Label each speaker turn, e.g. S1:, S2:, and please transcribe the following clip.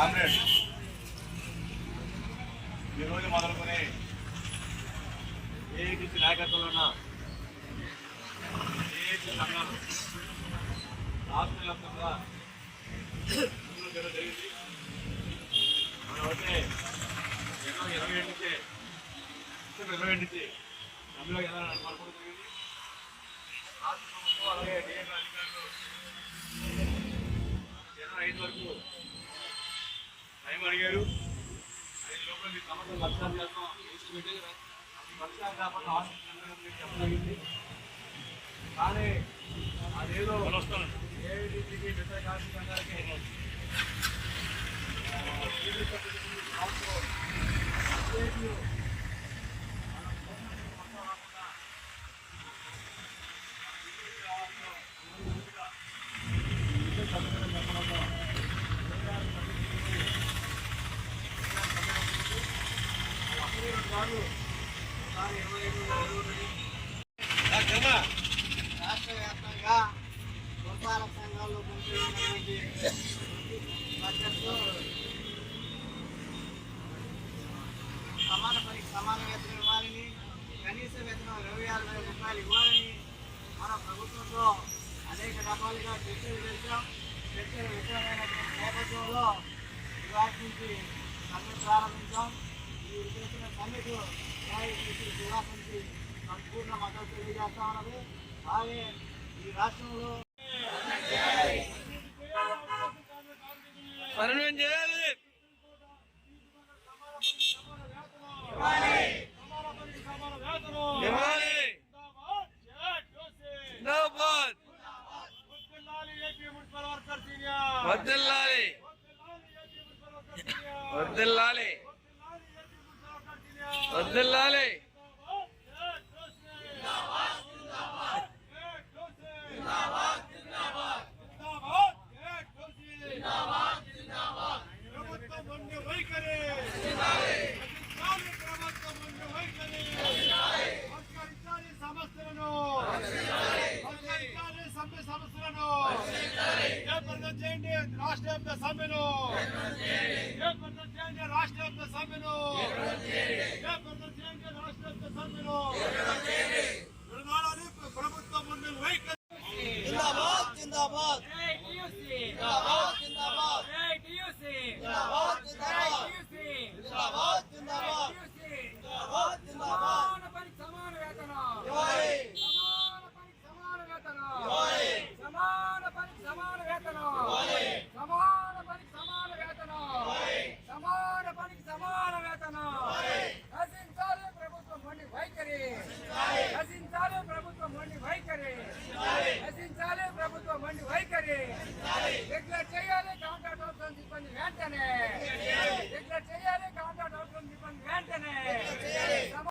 S1: Comrade. ఈరోజు మొదలుకొని AITC నాయకత్వంలో ఉన్న ఏఐటీ సంఘాలు రాష్ట్ర వ్యాప్తంగా జరిగింది. మనమైతే అయితే ఇరవై ఏడు నుంచి డిసెంబర్ ఇరవై ఏడు నుంచి సమ్మెలో ఎలా నడపడం జరిగింది. రాష్ట్ర ప్రభుత్వం అలాగే డిఎంఏ అధికారులు ఇరవై ఐదు వరకు అడిగారు ఐదు లోపల మీ సమస్యలు లక్ష్యాలు చేస్తాం. లక్ష్యాలు కాకుండా హాస్పిటల్ చెప్పగలిగింది కానీ అదేదో ఏఐటీసీకి మిగతా కార్మిక సంఘాలకి
S2: రాష్ట్ర వ్యాప్తంగా పురపాలక సంఘాల్లో పనిచేస్తున్నటువంటి సమాన పని సమాన వేతనం ఇవ్వాలని కనీస వేతనం ఇరవై ఆరు వేల రూపాయలు ఇవ్వాలని మన ప్రభుత్వంతో అనేక రకాలుగా చర్చలు చేశాం చర్చలు విఫలమైనటువంటి నేపథ్యంలో ఇవాటి నుంచి ప్రారంభించాం చేసిన సమ్మెకు న్యాయమూర్తి సంపూర్ణ మద్దతు తెలియజేస్తా ఉన్నది అలాగే ఈ రాష్ట్రంలో
S1: చేయాలి. ఇవ్వాలి జిందాబాద్. వద్దల్లాలి వద్దల్లాలి వద్దల్లాలి
S3: సమస్యలను చేయండి రాష్ట్ర వ్యాప్త సమ్మెను రాష్ట్ర సభ్యులు రాష్ట్ర సభ్యులు